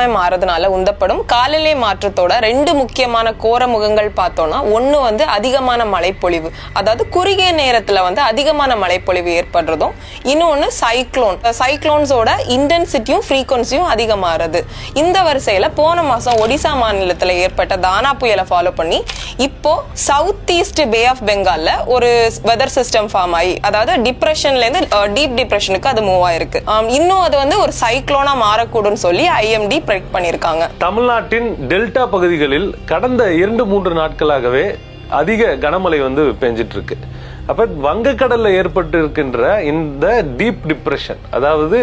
வெப்பமயம் மாறதுனால உந்தப்படும். காலநிலை மாற்றத்தோட ரெண்டு முக்கியமான கோர முகங்கள் பார்த்தோம்னா ஒன்று வந்து அதிகமான மழைப்பொழிவு. அதாவது குறுகிய நேரத்துல வந்து அதிகமான மழைப்பொழிவு ஏற்படுறதும் இன்னொன்னு சைக்ளோன் சைக்ளோன்ஸோட இன்டென்சிட்டியும் ஃப்ரீக்வன்சியும் அதிகமாகிறது இந்த வரிசையில போன மாசம் ஒடிசா மாநிலத்துல ஏற்பட்ட தானா புயலை ஃபாலோ பண்ணி இப்போ சவுத் ஈஸ்ட் பே ஆஃப் பெங்கால்ல ஒரு வெதர் சிஸ்டம் ஃபார்ம் ஆகி அதாவது டிப்ரெஷன்ல இருந்து uh, டீப் டிப்ரெஷனுக்கு அது மூவ் ஆயிருக்கு. இன்னும் அது வந்து ஒரு சைக்ளோனா மாறக்கூடும் சொல்லி ஐஎம்டி ப்ரெடிக்ட் பண்ணியிருக்காங்க. தமிழ்நாட்டின் டெல்டா பகுதிகளில் கடந்த இரண்டு மூன்று நாட்களாகவே அதிக கனமழை வந்து பெஞ்சிட்டு இருக்கு அப்ப வங்கக்கடல்ல ஏற்பட்டு இருக்கின்ற இந்த டீப் டிப்ரெஷன் அதாவது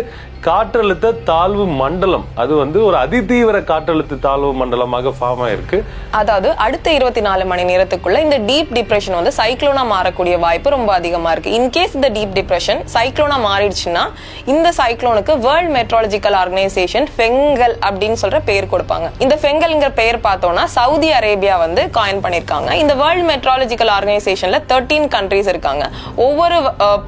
காற்றழுத்த தாழ்வு மண்டலம். அது வந்து ஒரு அதிதீவிர காற்றழுத்த தாழ்வு மண்டலமாக ஃபார்ம் ஆயிருக்கு. அதாவது அடுத்த இருபத்தி நாலு மணி நேரத்துக்குள்ள இந்த டீப் டிப்ரெஷன் வந்து சைக்ளோனா மாறக்கூடிய வாய்ப்பு ரொம்ப அதிகமா இருக்கு. இன்கேஸ் இந்த டீப் டிப்ரெஷன் சைக்ளோனா மாறிடுச்சுன்னா இந்த சைக்ளோனுக்கு வேர்ல்ட் மெட்ராலஜிக்கல் ஆர்கனைசேஷன் ஃபெங்கல் அப்படின்னு சொல்ற பெயர் கொடுப்பாங்க. இந்த ஃபெங்கல்ங்கிற பெயர் பார்த்தோம்னா சவுதி அரேபியா வந்து காயின் பண்ணிருக்காங்க. இந்த வேர்ல்ட் மெட்ராலஜிக்கல் ஆர்கனைசேஷன்ல தேர்ட்டீன் கண்ட்ரீஸ் இருக்காங்க. ஒவ்வொரு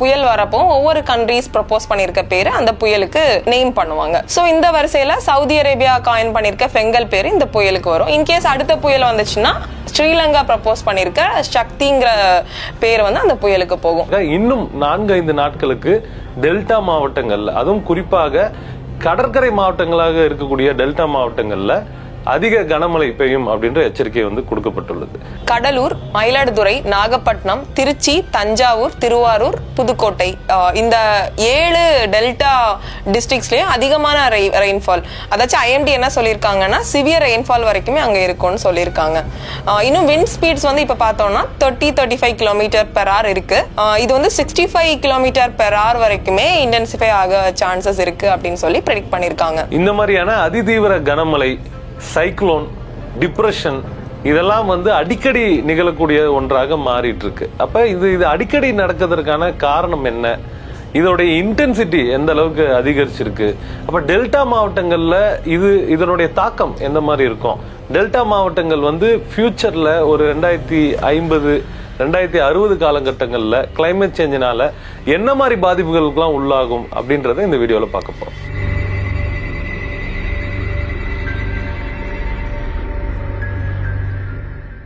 புயல் வரப்போ ஒவ்வொரு கண்ட்ரீஸ் ப்ரப்போஸ் பண்ணிருக்க பேர் அந்த புயலுக்கு நேம் பண்ணுவாங்க. ஸோ இந்த வரிசையில சவுதி அரேபியா காயின் பண்ணியிருக்க ஃபெங்கல் பேர் இந்த புயலுக்கு வரும். இன்கேஸ் அடுத்த புயல் வந்துச்சுன்னா ஸ்ரீலங்கா ப்ரப்போஸ் பண்ணியிருக்க சக்திங்கிற பேர் வந்து அந்த புயலுக்கு போகும். இன்னும் நான்கு ஐந்து நாட்களுக்கு டெல்டா மாவட்டங்கள்ல அதுவும் குறிப்பாக கடற்கரை மாவட்டங்களாக இருக்கக்கூடிய டெல்டா மாவட்டங்கள்ல அதிக கனமழை பெய்யும் அப்படின்ற எச்சரிக்கை வந்து கொடுக்கப்பட்டுள்ளது. கடலூர் மயிலாடுதுறை நாகப்பட்டினம் திருச்சி தஞ்சாவூர் திருவாரூர் புதுக்கோட்டை இந்த ஏழு டெல்டா டிஸ்ட்ரிக்ஸ்லயும் அதிகமான ரெயின்ஃபால் அதாச்சும் ஐஎம்டி என்ன சொல்லியிருக்காங்கன்னா சிவியர் ரெயின்ஃபால் வரைக்குமே அங்க இருக்கும்னு சொல்லியிருக்காங்க. இன்னும் விண்ட் ஸ்பீட்ஸ் வந்து இப்ப பார்த்தோம்னா thirty thirty five kilometre per hour இருக்கு இது வந்து sixty five kilometre per hour வரைக்குமே இன்டென்சிஃபை ஆக சான்சஸ் இருக்கு அப்படின்னு சொல்லி ப்ரெடிக்ட் பண்ணியிருக்காங்க. இந்த மாதிரியான அதிதீவிர கனமழை சைக்ளோன் டிப்ரெஷன் இதெல்லாம் வந்து அடிக்கடி நிகழக்கூடிய ஒன்றாக மாறிட்டு இருக்கு அப்ப இது இது அடிக்கடி நடக்கிறதுக்கான காரணம் என்ன? இதோடைய இன்டென்சிட்டி எந்த அளவுக்கு அதிகரிச்சிருக்கு? அப்ப டெல்டா மாவட்டங்கள்ல இது இதனுடைய தாக்கம் எந்த மாதிரி இருக்கும்? டெல்டா மாவட்டங்கள் வந்து ஃபியூச்சர்ல ஒரு ரெண்டாயிரத்தி ஐம்பது ரெண்டாயிரத்தி அறுபது காலகட்டங்களில் கிளைமேட் சேஞ்சினால என்ன மாதிரி பாதிப்புகளுக்கெல்லாம் உள்ளாகும் அப்படின்றத இந்த வீடியோவில் பார்க்க போகிறோம்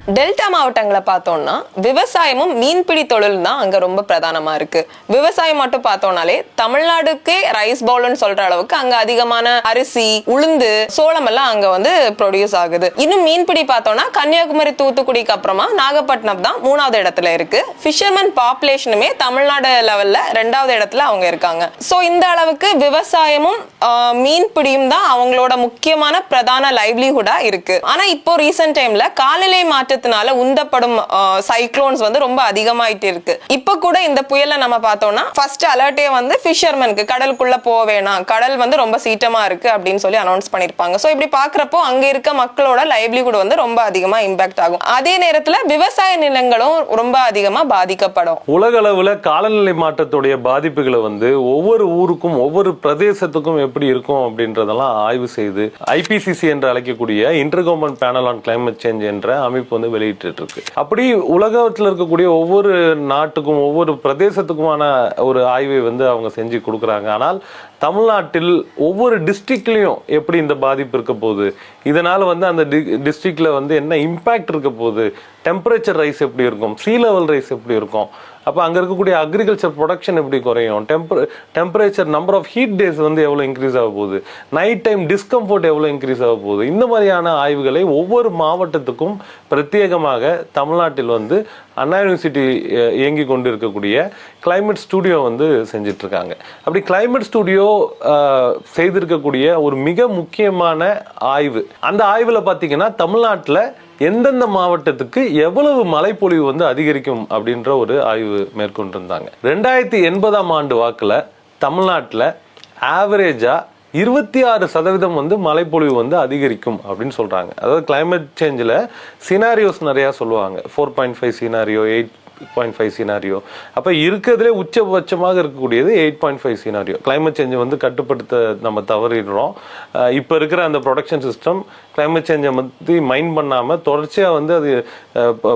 டெல்டா மாவட்டங்களை பார்த்தோம்னா விவசாயமும் மீன்பிடி தொழில் தான் அங்க ரொம்ப பிரதானமா இருக்கு. விவசாயம் மட்டும் பார்த்தோம்னாலே தமிழ்நாடுக்கே ரைஸ் பவுல்னு சொல்ற அளவுக்கு அங்க அதிகமான அரிசி உளுந்து சோளம் எல்லாம் அங்க வந்து ப்ரொடியூஸ் ஆகுது. இன்னும் மீன்பிடி பார்த்தோம்னா கன்னியாகுமரி தூத்துக்குடிக்கு அப்புறமா நாகப்பட்டினம் தான் மூணாவது இடத்துல இருக்கு. ஃபிஷர்மேன் பாப்புலேஷனுமே தமிழ்நாடு லெவல்ல ரெண்டாவது இடத்துல அவங்க இருக்காங்க. சோ இந்த அளவுக்கு விவசாயமும் மீன்பிடியும் தான் அவங்களோட முக்கியமான பிரதான லைவ்லிஹுடா இருக்கு. ஆனா இப்போ ரீசெண்ட் டைம்ல காலநிலை காற்றத்தினால உந்தப்படும் சைக்ளோன்ஸ் வந்து ரொம்ப அதிகமாயிட்டு இருக்கு. இப்ப கூட இந்த புயலை நம்ம பார்த்தோம்னா ஃபர்ஸ்ட் அலர்ட்டே வந்து ஃபிஷர்மேனுக்கு கடலுக்குள்ள போக வேணாம் கடல் வந்து ரொம்ப சீட்டமா இருக்கு அப்படின்னு சொல்லி அனௌன்ஸ் பண்ணிருப்பாங்க. ஸோ இப்படி பாக்குறப்போ அங்க இருக்க மக்களோட லைவ்லிஹுட் வந்து ரொம்ப அதிகமா இம்பாக்ட் ஆகும். அதே நேரத்துல விவசாய நிலங்களும் ரொம்ப அதிகமா பாதிக்கப்படும். உலக அளவுல காலநிலை மாற்றத்துடைய பாதிப்புகளை வந்து ஒவ்வொரு ஊருக்கும் ஒவ்வொரு பிரதேசத்துக்கும் எப்படி இருக்கும் அப்படின்றதெல்லாம் ஆய்வு செய்து ஐபிசிசி என்று அழைக்கக்கூடிய inter government panel on climate change என்ற அமைப்பு வந்து வெளியிட்டுருக்கு அப்படி உலகத்தில் இருக்கக்கூடிய ஒவ்வொரு நாட்டுக்கும் ஒவ்வொரு பிரதேசத்துக்குமான ஒரு ஆய்வை வந்து அவங்க செஞ்சு கொடுக்குறாங்க. ஆனால் தமிழ்நாட்டில் ஒவ்வொரு டிஸ்ட்ரிக்ட்லேயும் எப்படி இந்த பாதிப்பு இருக்க போகுது? இதனால் வந்து அந்த டி டிஸ்ட்ரிக்டில் வந்து என்ன இம்பேக்ட் இருக்க போகுது? டெம்பரேச்சர் ரைஸ் எப்படி இருக்கும்? சீ லெவல் ரைஸ் எப்படி இருக்கும்? அப்போ அங்கே இருக்கக்கூடிய அக்ரிகல்ச்சர் ப்ரொடக்ஷன் எப்படி குறையும்? Temper temperature number of heat days வந்து எவ்வளோ இன்க்ரீஸ் ஆக போகுது? நைட் டைம் டிஸ்கம்ஃபர்ட் எவ்வளோ இன்க்ரீஸ் ஆக போகுது? இந்த மாதிரியான ஆய்வுகளை ஒவ்வொரு மாவட்டத்துக்கும் பிரத்யேகமாக தமிழ்நாட்டில் வந்து அண்ணா யூனிவர்சிட்டி இயங்கி கொண்டு இருக்கக்கூடிய கிளைமேட் ஸ்டுடியோ வந்து செஞ்சிட்ருக்காங்க. அப்படி கிளைமேட் ஸ்டுடியோ செய்திருக்கக்கூடிய ஒரு மிக முக்கியமான ஆய்வு. அந்த ஆய்வில் பார்த்தீங்கன்னா தமிழ்நாட்டில் எந்தெந்த மாவட்டத்துக்கு எவ்வளவு மழைப்பொழிவு வந்து அதிகரிக்கும் அப்படின்ற ஒரு ஆய்வு மேற்கொண்டிருந்தாங்க. ரெண்டாயிரத்தி எண்பதாம் ஆண்டு வாக்கில் தமிழ்நாட்டில் ஆவரேஜாக இருபத்தி ஆறு சதவீதம் வந்து மழைப்பொழிவு வந்து அதிகரிக்கும் அப்படின்னு சொல்கிறாங்க அதாவது கிளைமேட் சேஞ்சில் சினாரியோஸ் நிறையா சொல்லுவாங்க. Four point five scenario eight point five scenario அப்போ இருக்கிறதுலே உச்சபட்சமாக இருக்கக்கூடியது eight point five scenario climate சேஞ்சை வந்து கட்டுப்படுத்த நம்ம தவறிடுறோம். இப்போ இருக்கிற அந்த ப்ரொடக்ஷன் சிஸ்டம் கிளைமேட் சேஞ்சை பற்றி மைண்ட் பண்ணாமல் தொடர்ச்சியாக வந்து அது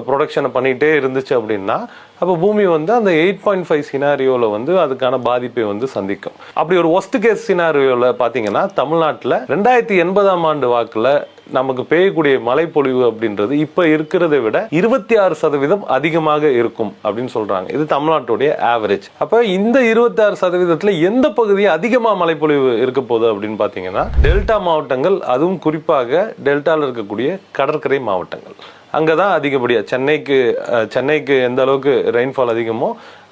ப்ரொடக்ஷனை பண்ணிகிட்டே இருந்துச்சு அப்படின்னா அப்போ பூமி வந்து அந்த எயிட் பாயிண்ட் ஃபைவ் சினாரியோவில் வந்து அதுக்கான பாதிப்பை வந்து சந்திக்கும். அப்படி ஒரு ஒஸ்ட் கேஸ் சினாரியோவில் பார்த்தீங்கன்னா தமிழ்நாட்டில் ரெண்டாயிரத்தி எண்பதாம் ஆண்டு வாக்கில் நமக்கு பெய்யக்கூடிய மழைப்பொழிவு அப்படின்றது இப்போ இருக்கிறதை விட இருபத்தி ஆறு சதவீதம் அதிகமாக இருக்கும் அப்படின்னு சொல்றாங்க. இது தமிழ்நாட்டுடைய ஆவரேஜ் அப்போ இந்த இருபத்தி ஆறு சதவீதத்தில் எந்த பகுதி அதிகமாக மழைப்பொழிவு இருக்க போகுது அப்படின்னு பார்த்தீங்கன்னா டெல்டா மாவட்டங்கள் அதுவும் குறிப்பாக டெல்டாவில் இருக்கக்கூடிய கடற்கரை மாவட்டங்கள். அங்கே தான் அதிகப்படியாக சென்னைக்கு சென்னைக்கு எந்த அளவுக்கு ரெயின்ஃபால் அதிகமோ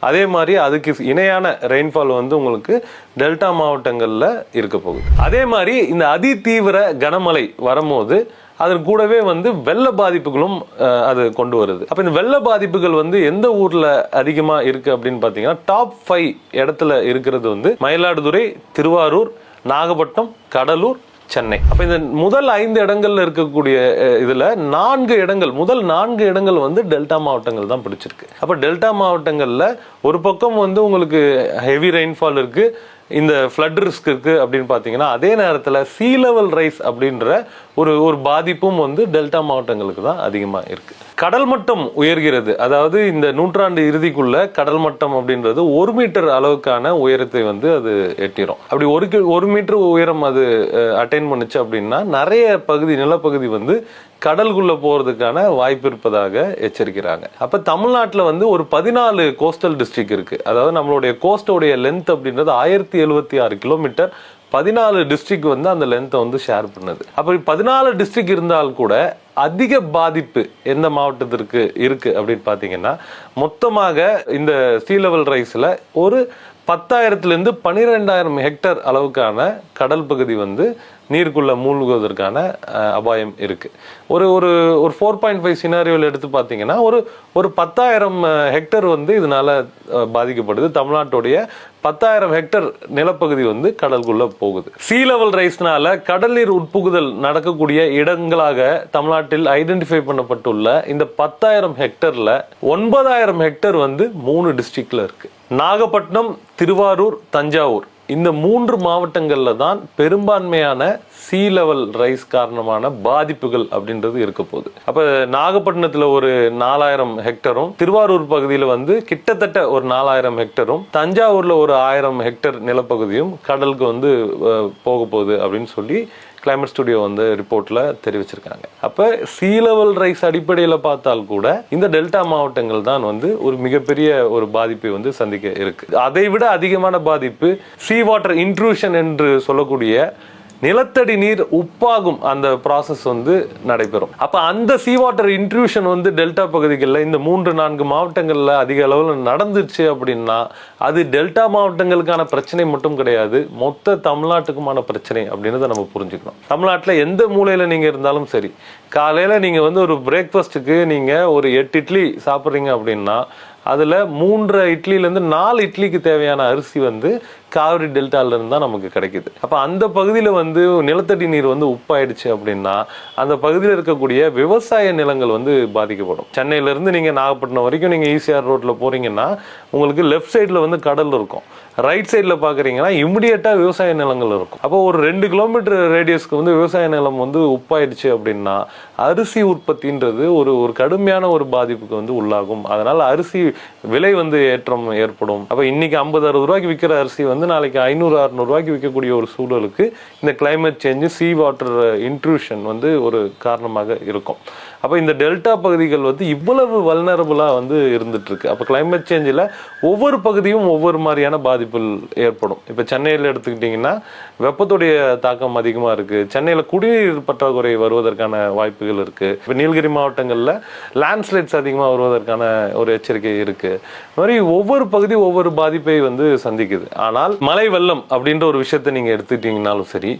அதே மாதிரி அதுக்கு இணையான ரெயின்ஃபால் வந்து உங்களுக்கு டெல்டா மாவட்டங்களில் இருக்க போகுது. அதே மாதிரி இந்த அதி தீவிர கனமழை வரும்போது அதன் கூடவே வந்து வெள்ள பாதிப்புகளும் அது கொண்டு வருது. அப்போ இந்த வெள்ள பாதிப்புகள் வந்து எந்த ஊரில் அதிகமாக இருக்குது அப்படின்னு பார்த்தீங்கன்னா டாப் ஃபைவ் இடத்துல இருக்கிறது வந்து மயிலாடுதுறை திருவாரூர் நாகப்பட்டினம் கடலூர் சென்னை. அப்போ இந்த முதல் ஐந்து இடங்கள்ல இருக்கக்கூடிய இதில் நான்கு இடங்கள் முதல் நான்கு இடங்கள் வந்து டெல்டா மாவட்டங்கள் தான் பிடிச்சிருக்கு. அப்போ டெல்டா மாவட்டங்களில் ஒரு பக்கம் வந்து உங்களுக்கு ஹெவி ரெயின்ஃபால் இருக்குது இந்த ஃப்ளட் ரிஸ்க் இருக்கு அப்படின்னு பார்த்தீங்கன்னா அதே நேரத்தில் சீ லெவல் ரைஸ் அப்படின்ற ஒரு ஒரு பாதிப்பும் வந்து டெல்டா மாவட்டங்களுக்கு தான் அதிகமாக இருக்குது கடல் மட்டம் உயர்கிறது. அதாவது இந்த நூற்றாண்டு இறுதிக்குள்ள கடல் மட்டம் அப்படின்றது ஒரு மீட்டர் அளவுக்கான உயரத்தை வந்து அது எட்டிடும் அப்படி ஒரு ஒரு மீட்டர் உயரம் அது அட்டைன் பண்ணுச்சு அப்படின்னா நிறைய பகுதி நிலப்பகுதி வந்து கடலுக்குள்ளே போகிறதுக்கான வாய்ப்பு இருப்பதாக எச்சரிக்கிறாங்க. அப்போ தமிழ்நாட்டில் வந்து ஒரு பதினாலு கோஸ்டல் டிஸ்ட்ரிக் இருக்குது அதாவது நம்மளுடைய கோஸ்டோடைய லென்த் அப்படின்றது ஆயிரத்தி எழுபத்தி ஆறு கிலோமீட்டர் பதினாலு டிஸ்ட்ரிக் வந்து அந்த லென்த்தை வந்து ஷேர் பண்ணுது. அப்படி பதினாலு டிஸ்ட்ரிக் இருந்தால் கூட அதிக பாதிப்பு எந்த மாவட்டத்திற்கு இருக்கு அப்படின்னு பார்த்தீங்கன்னா மொத்தமாக இந்த சீ லெவல் ரைஸில் ஒரு பத்தாயிரத்துலேருந்து பன்னிரெண்டாயிரம் ஹெக்டர் அளவுக்கான கடல் பகுதி வந்து நீருக்குள்ளே மூழ்குவதற்கான அபாயம் இருக்குது ஒரு ஒரு ஒரு ஃபோர் பாயிண்ட் ஃபைவ் சினாரியோவில் எடுத்து பார்த்தீங்கன்னா ஒரு ஒரு பத்தாயிரம் ஹெக்டர் வந்து இதனால் பாதிக்கப்படுது. தமிழ்நாட்டுடைய பத்தாயிரம் ஹெக்டர் நிலப்பகுதி வந்து கடலுக்குள்ளே போகுது. சீ லெவல் ரைஸ்னால கடல் நீர் உட்புகுதல் நடக்கக்கூடிய இடங்களாக தமிழ்நாட்டில் ஐடென்டிஃபை பண்ணப்பட்டுள்ள இந்த பத்தாயிரம் ஹெக்டரில் ஒன்பதாயிரம் ஹெக்டர் வந்து மூணு டிஸ்ட்ரிக்டில் இருக்குது நாகப்பட்டினம் திருவாரூர் தஞ்சாவூர். இந்த மூன்று மாவட்டங்களில் தான் பெரும்பான்மையான சீ லெவல் ரைஸ் காரணமான பாதிப்புகள் அப்படின்றது இருக்க போகுது. அப்போ நாகப்பட்டினத்தில் ஒரு நாலாயிரம் ஹெக்டரும் திருவாரூர் பகுதியில் வந்து கிட்டத்தட்ட ஒரு நாலாயிரம் ஹெக்டரும் தஞ்சாவூரில் ஒரு ஆயிரம் ஹெக்டர் நிலப்பகுதியும் கடலுக்கு வந்து போக போகுது அப்படின்னு சொல்லி கிளைமேட் ஸ்டுடியோ வந்து ரிப்போர்ட்ல தெரிவிச்சிருக்காங்க. அப்ப சீ லெவல் ரைஸ் அடிப்படையில் பார்த்தால் கூட இந்த டெல்டா மாவட்டங்கள் தான் வந்து ஒரு மிகப்பெரிய ஒரு பாதிப்பை வந்து சந்திக்க இருக்கு. அதை விட அதிகமான பாதிப்பு சீ வாட்டர் இன்ட்ரூஷன் என்று சொல்லக்கூடிய நிலத்தடி நீர் உப்பாகும் அந்த ப்ராசஸ் வந்து நடைபெறும். அப்ப அந்த சீ வாட்டர் இன்ட்ரூஷன் வந்து டெல்டா பகுதிகளில் இந்த மூன்று நான்கு மாவட்டங்களில் அதிக அளவில் நடந்துச்சு அப்படின்னா அது டெல்டா மாவட்டங்களுக்கான பிரச்சனை மட்டும் கிடையாது மொத்த தமிழ்நாட்டுக்குமான பிரச்சனை அப்படின்றத நம்ம புரிஞ்சுக்கணும். தமிழ்நாட்டில் எந்த மூலையில் நீங்கள் இருந்தாலும் சரி காலையில் நீங்கள் வந்து ஒரு பிரேக்ஃபாஸ்ட்டுக்கு நீங்கள் ஒரு எட்டு இட்லி சாப்பிட்றீங்க அப்படின்னா அதில் மூன்று இட்லியிலேருந்து நாலு இட்லிக்கு தேவையான அரிசி வந்து காவிரி டெல்டாலேருந்து தான் நமக்கு கிடைக்குது. அப்போ அந்த பகுதியில் வந்து நிலத்தடி நீர் வந்து உப்பாயிடுச்சு அப்படின்னா அந்த பகுதியில் இருக்கக்கூடிய விவசாய நிலங்கள் வந்து பாதிக்கப்படும். சென்னையிலேருந்து நீங்கள் நாகப்பட்டினம் வரைக்கும் நீங்கள் ஈசிஆர் ரோட்டில் போகிறீங்கன்னா உங்களுக்கு லெஃப்ட் சைடில் வந்து கடல் இருக்கும். ரைட் சைடில் பார்க்குறீங்கன்னா இமிடியேட்டாக விவசாய நிலங்கள் இருக்கும். அப்போ ஒரு ரெண்டு கிலோமீட்டர் ரேடியஸ்க்கு வந்து விவசாய நிலம் வந்து உப்பாயிடுச்சு அப்படின்னா அரிசி உற்பத்தின்றது ஒரு ஒரு கடுமையான ஒரு பாதிப்புக்கு வந்து உள்ளாகும். அதனால் அரிசி விலை வந்து ஏற்றம் ஏற்படும். அப்போ இன்னைக்கு ஐம்பது அறுபது ரூபாய்க்கு விற்கிற அரிசி வந்து நாளைக்கு ஐநூறு அறுநூறுவாய்க்கு விற்கக்கூடிய ஒரு சூழலுக்கு இந்த climate change sea water intrusion வந்து ஒரு காரணமாக இருக்கும். அப்போ இந்த டெல்டா பகுதிகள் வந்து இவ்வளவு வல்னரபுளாக வந்து இருந்துகிட்ருக்கு அப்போ கிளைமேட் சேஞ்சில் ஒவ்வொரு பகுதியும் ஒவ்வொரு மாதிரியான பாதிப்புகள் ஏற்படும். இப்போ சென்னையில் எடுத்துக்கிட்டிங்கன்னா வெப்பத்துடைய தாக்கம் அதிகமாக இருக்குது சென்னையில் குடிநீர் பற்றாக்குறை வருவதற்கான வாய்ப்புகள் இருக்குது இப்போ நீலகிரி மாவட்டங்களில் லேண்ட்ஸ்லைட்ஸ் அதிகமாக வருவதற்கான ஒரு எச்சரிக்கை இருக்குது இந்த மாதிரி ஒவ்வொரு பகுதி ஒவ்வொரு பாதிப்பை வந்து சந்திக்குது. ஆனால் மழை வெள்ளம் அப்படின்ற ஒரு விஷயத்தை நீங்கள் எடுத்துக்கிட்டிங்கனாலும் சரி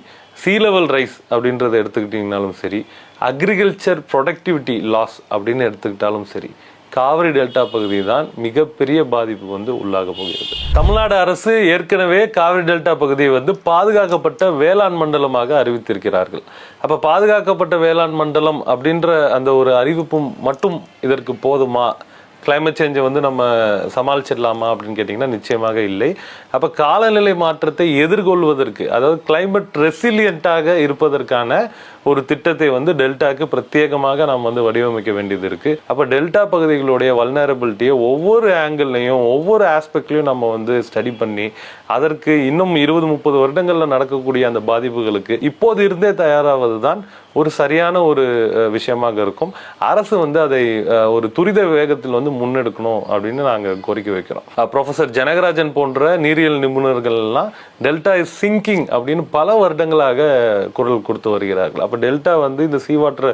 சீ லெவல் ரைஸ் அப்படின்றத எடுத்துக்கிட்டிங்கனாலும் சரி அக்ரிகல்ச்சர் ப்ரொடக்டிவிட்டி லாஸ் அப்படின்னு எடுத்துக்கிட்டாலும் சரி காவிரி டெல்டா பகுதி தான் மிகப்பெரிய பாதிப்பு வந்து உள்ளாக போகிறது. தமிழ்நாடு அரசு ஏற்கனவே காவிரி டெல்டா பகுதியை வந்து பாதுகாக்கப்பட்ட வேளாண் மண்டலமாக அறிவித்திருக்கிறார்கள். அப்போ பாதுகாக்கப்பட்ட வேளாண் மண்டலம் அப்படின்ற அந்த ஒரு அறிவிப்பும் மட்டும் இதற்கு போதுமா? கிளைமேட் சேஞ்சை வந்து நம்ம சமாளிச்சிடலாமா அப்படின்னு கேட்டிங்கன்னா நிச்சயமாக இல்லை. அப்போ காலநிலை மாற்றத்தை எதிர்கொள்வதற்கு அதாவது கிளைமேட் ரெசிலியண்ட்டாக இருப்பதற்கான ஒரு திட்டத்தை வந்து டெல்டாக்கு பிரத்யேகமாக நாம் வந்து வடிவமைக்க வேண்டியது இருக்கு. அப்ப டெல்டா பகுதிகளுடைய வல்னரபிலிட்டியை ஒவ்வொரு ஆங்கிள்லையும் ஒவ்வொரு ஆஸ்பெக்ட்லையும் நம்ம வந்து ஸ்டடி பண்ணி அதற்கு இன்னும் இருபது முப்பது வருடங்கள்ல நடக்கக்கூடிய அந்த பாதிப்புகளுக்கு இப்போது இருந்தே தயாராவது தான் ஒரு சரியான ஒரு விஷயமாக இருக்கும். அரசு வந்து அதை ஒரு துரித வேகத்தில் வந்து முன்னெடுக்கணும் அப்படின்னு நாங்கள் கோரிக்கை வைக்கிறோம். ப்ரொஃபசர் ஜனகராஜன் போன்ற நீரியல் நிபுணர்கள் எல்லாம் டெல்டா இஸ் சிங்கிங் அப்படின்னு பல வருடங்களாக குரல் கொடுத்து வருகிறார்கள். அப்ப டெல்டா வந்து இந்த சீ வாட்டர்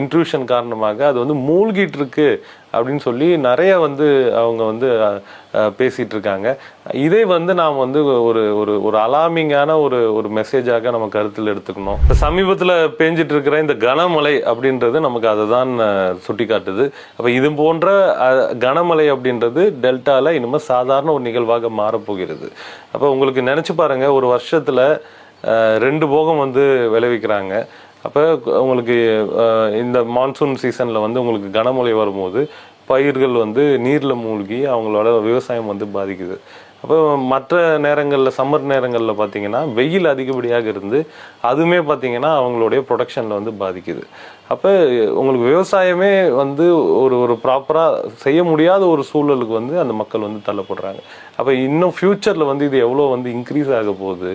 இன்ட்ரூஷன் காரணமாக அது வந்து மூழ்கிட்டு இருக்கு அப்படின்னு சொல்லி நிறைய வந்து அவங்க வந்து பேசிகிட்டு இருக்காங்க. இதை வந்து நாம் வந்து ஒரு ஒரு ஒரு அலாமிங்கான ஒரு ஒரு மெசேஜாக நம்ம கருத்தில் எடுத்துக்கணும். இப்போ சமீபத்தில் பேஞ்சிட்டு இருக்கிற இந்த கனமழை அப்படின்றது நமக்கு அதை தான் சுட்டி காட்டுது அப்போ இது போன்ற கனமழை அப்படின்றது டெல்டாவில் இனிமேல் சாதாரண ஒரு நிகழ்வாக மாறப்போகிறது. அப்போ உங்களுக்கு நினச்சி பாருங்கள் ஒரு வருஷத்தில் ரெண்டு போகம் வந்து விளைவிக்கிறாங்க. அப்போ உங்களுக்கு இந்த மான்சூன் சீசனில் வந்து உங்களுக்கு கனமழை வரும்போது பயிர்கள் வந்து நீரில் மூழ்கி அவங்களோட விவசாயம் வந்து பாதிக்குது. அப்போ மற்ற நேரங்களில் சம்மர் நேரங்களில் பார்த்தீங்கன்னா வெயில் அதிகப்படியாக இருந்து அதுவுமே பார்த்தீங்கன்னா அவங்களுடைய ப்ரொடக்ஷனில் வந்து பாதிக்குது. அப்போ உங்களுக்கு விவசாயமே வந்து ஒரு ஒரு ப்ராப்பராக செய்ய முடியாத ஒரு சூழலுக்கு வந்து அந்த மக்கள் வந்து தள்ளப்படுறாங்க. அப்போ இன்னும் ஃப்யூச்சரில் வந்து இது எவ்வளோ வந்து இன்க்ரீஸ் ஆக போகுது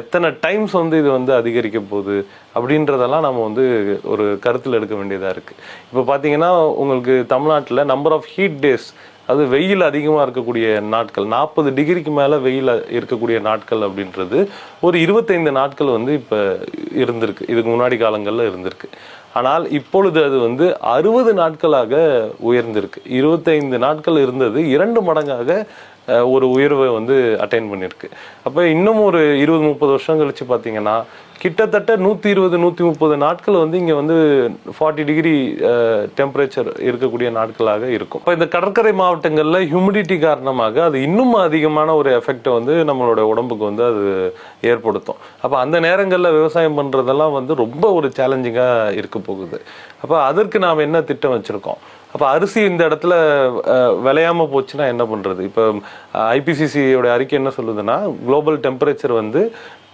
எத்தனை டைம்ஸ் வந்து இது வந்து அதிகரிக்க போகுது அப்படின்றதெல்லாம் நம்ம வந்து ஒரு கருத்தில் எடுக்க வேண்டியதாக இருக்குது இப்போ பார்த்தீங்கன்னா உங்களுக்கு தமிழ்நாட்டில் நம்பர் ஆஃப் ஹீட் டேஸ் அது வெயில் அதிகமாக இருக்கக்கூடிய நாட்கள். நாற்பது டிகிரிக்கு மேலே வெயில் இருக்கக்கூடிய நாட்கள் அப்படின்றது ஒரு இருபத்தைந்து நாட்கள் வந்து இப்போ இருந்திருக்கு. இதுக்கு முன்னாடி காலங்களில் இருந்திருக்கு. ஆனால் இப்பொழுது அது வந்து அறுபது நாட்களாக உயர்ந்திருக்கு. இருபத்தைந்து நாட்கள் இருந்தது. இரண்டு மடங்காக ஒரு உயர்வை வந்து அட்டைன் பண்ணியிருக்கு அப்போ இன்னும் ஒரு இருபது முப்பது வருஷம் கழிச்சு பார்த்தீங்கன்னா கிட்டத்தட்ட நூற்றி இருபது நூற்றி முப்பது நாட்கள் வந்து இங்கே வந்து ஃபார்ட்டி டிகிரி டெம்பரேச்சர் இருக்கக்கூடிய நாட்களாக இருக்கும். இப்போ இந்த கடற்கரை மாவட்டங்களில் ஹியூமிடிட்டி காரணமாக அது இன்னும் அதிகமான ஒரு எஃபெக்டை வந்து நம்மளோட உடம்புக்கு வந்து அது ஏற்படுத்தும். அப்போ அந்த நேரங்களில் விவசாயம் பண்ணுறதெல்லாம் வந்து ரொம்ப ஒரு சேலஞ்சிங்காக இருக்க போகுது அப்போ அதற்கு நாம் என்ன திட்டம் வச்சுருக்கோம்? அப்போ அரிசி இந்த இடத்துல விளையாமல் போச்சுன்னா என்ன பண்ணுறது இப்போ ஐபிசிசியோட அறிக்கை என்ன சொல்லுதுன்னா குளோபல் டெம்பரேச்சர் வந்து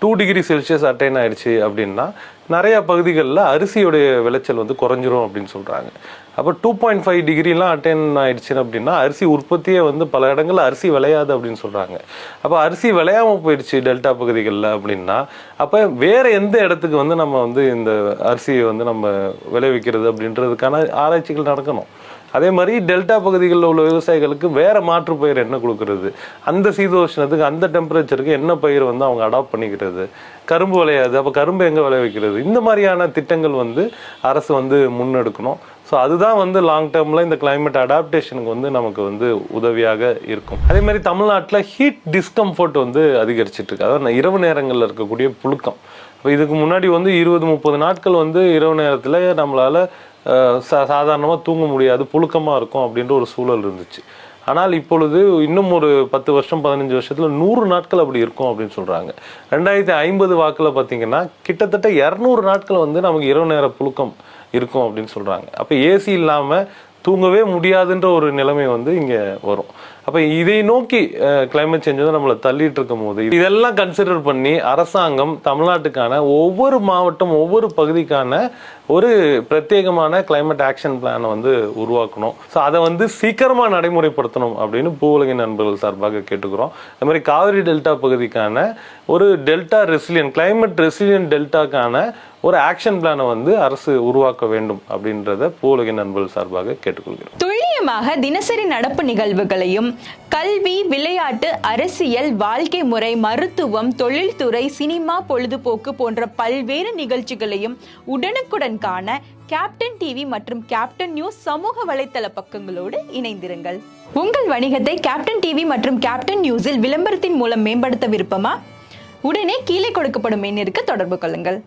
டூ டிகிரி செல்சியஸ் அட்டைன் ஆயிடுச்சு அப்படின்னா நிறைய பகுதிகளில் அரிசியோடைய விளைச்சல் வந்து குறைஞ்சிரும் அப்படின்னு சொல்கிறாங்க அப்போ டூ பாயிண்ட் ஃபைவ் டிகிரிலாம் அட்டைன் ஆயிடுச்சு அப்படின்னா அரிசி உற்பத்தியே வந்து பல இடங்களில் அரிசி விளையாது அப்படின்னு சொல்கிறாங்க அப்போ அரிசி விளையாமல் போயிடுச்சு டெல்டா பகுதிகளில் அப்படின்னா அப்போ வேறு எந்த இடத்துக்கு வந்து நம்ம வந்து இந்த அரிசியை வந்து நம்ம விளைவிக்கிறது அப்படின்றதுக்கான ஆராய்ச்சிகள் நடக்கணும். அதே மாதிரி டெல்டா பகுதிகளில் உள்ள விவசாயிகளுக்கு வேறு மாற்று பயிர் என்ன கொடுக்கறது? அந்த சீதோஷ்ணத்துக்கு அந்த டெம்பரேச்சருக்கு என்ன பயிர் வந்து அவங்க அடாப்ட் பண்ணிக்கிறது? கரும்பு விளையாது அப்போ கரும்பு எங்கே விளைவிக்கிறது இந்த மாதிரியான திட்டங்கள் வந்து அரசு வந்து முன்னெடுக்கணும். ஸோ அதுதான் வந்து லாங் டேர்மில் இந்த கிளைமேட் அடாப்டேஷனுக்கு வந்து நமக்கு வந்து உதவியாக இருக்கும். அதே மாதிரி தமிழ்நாட்டில் ஹீட் டிஸ்கம்ஃபர்ட் வந்து அதிகரிச்சிட்டு இருக்கு. அதாவது இரவு நேரங்களில் இருக்கக்கூடிய புழுக்கம். இப்போ இதுக்கு முன்னாடி வந்து இருபது முப்பது நாட்கள் வந்து இரவு நேரத்தில் நம்மளால் சாதாரணமாக தூங்க முடியாது புழுக்கமாக இருக்கும் அப்படின்ற ஒரு சூழல் இருந்துச்சு. ஆனால் இப்பொழுது இன்னும் ஒரு பத்து வருஷம் பதினஞ்சு வருஷத்தில் நூறு நாட்கள் அப்படி இருக்கும் அப்படின்னு சொல்கிறாங்க ரெண்டாயிரத்தி ஐம்பது வாக்கில் பார்த்தீங்கன்னா கிட்டத்தட்ட இரநூறு நாட்கள் வந்து நமக்கு இரவு நேர புழுக்கம் இருக்கும் அப்படின்னு சொல்கிறாங்க அப்போ ஏசி இல்லாமல் தூங்கவே முடியாதுன்ற ஒரு நிலைமை வந்து இங்கே வரும். அப்போ இதை நோக்கி கிளைமேட் சேஞ்ச் வந்து நம்மளை தள்ளிட்டு இருக்கும் போது இதெல்லாம் கன்சிடர் பண்ணி அரசாங்கம் தமிழ்நாட்டுக்கான ஒவ்வொரு மாவட்டம் ஒவ்வொரு பகுதிக்கான ஒரு பிரத்யேகமான கிளைமேட் ஆக்ஷன் பிளானை வந்து உருவாக்கணும். ஸோ அதை வந்து சீக்கிரமாக நடைமுறைப்படுத்தணும் அப்படின்னு பூவுலகின் நண்பர்கள் சார்பாக கேட்டுக்கிறோம். அது மாதிரி காவிரி டெல்டா பகுதிக்கான ஒரு டெல்டா ரெசிலியன் கிளைமேட் ரெசிலியன் டெல்டாக்கான ஒரு ஆக்ஷன் பிளானை வந்து அரசு உருவாக்க வேண்டும் அப்படின்றத பூவுலகின் நண்பர்கள் சார்பாக கேட்டுக்கொள்கிறோம். துல்லியமாக தினசரி நடப்பு நிகழ்வுகளையும் கல்வி விளையாட்டு அரசியல் வாழ்க்கை முறை மருத்துவம் தொழில்துறை சினிமா பொழுதுபோக்கு போன்ற பல்வேறு நிகழ்ச்சிகளையும் உடனுக்குடன் காண கேப்டன் டிவி மற்றும் கேப்டன் நியூஸ் சமூக வலைத்தள பக்கங்களோடு இணைந்திருங்கள். உங்கள் வணிகத்தை கேப்டன் டிவி மற்றும் கேப்டன் நியூஸில் விளம்பரத்தின் மூலம் மேம்படுத்த விருப்பமா? உடனே கீழே கொடுக்கப்படும் எண்ணிற்கு தொடர்பு கொள்ளுங்கள்.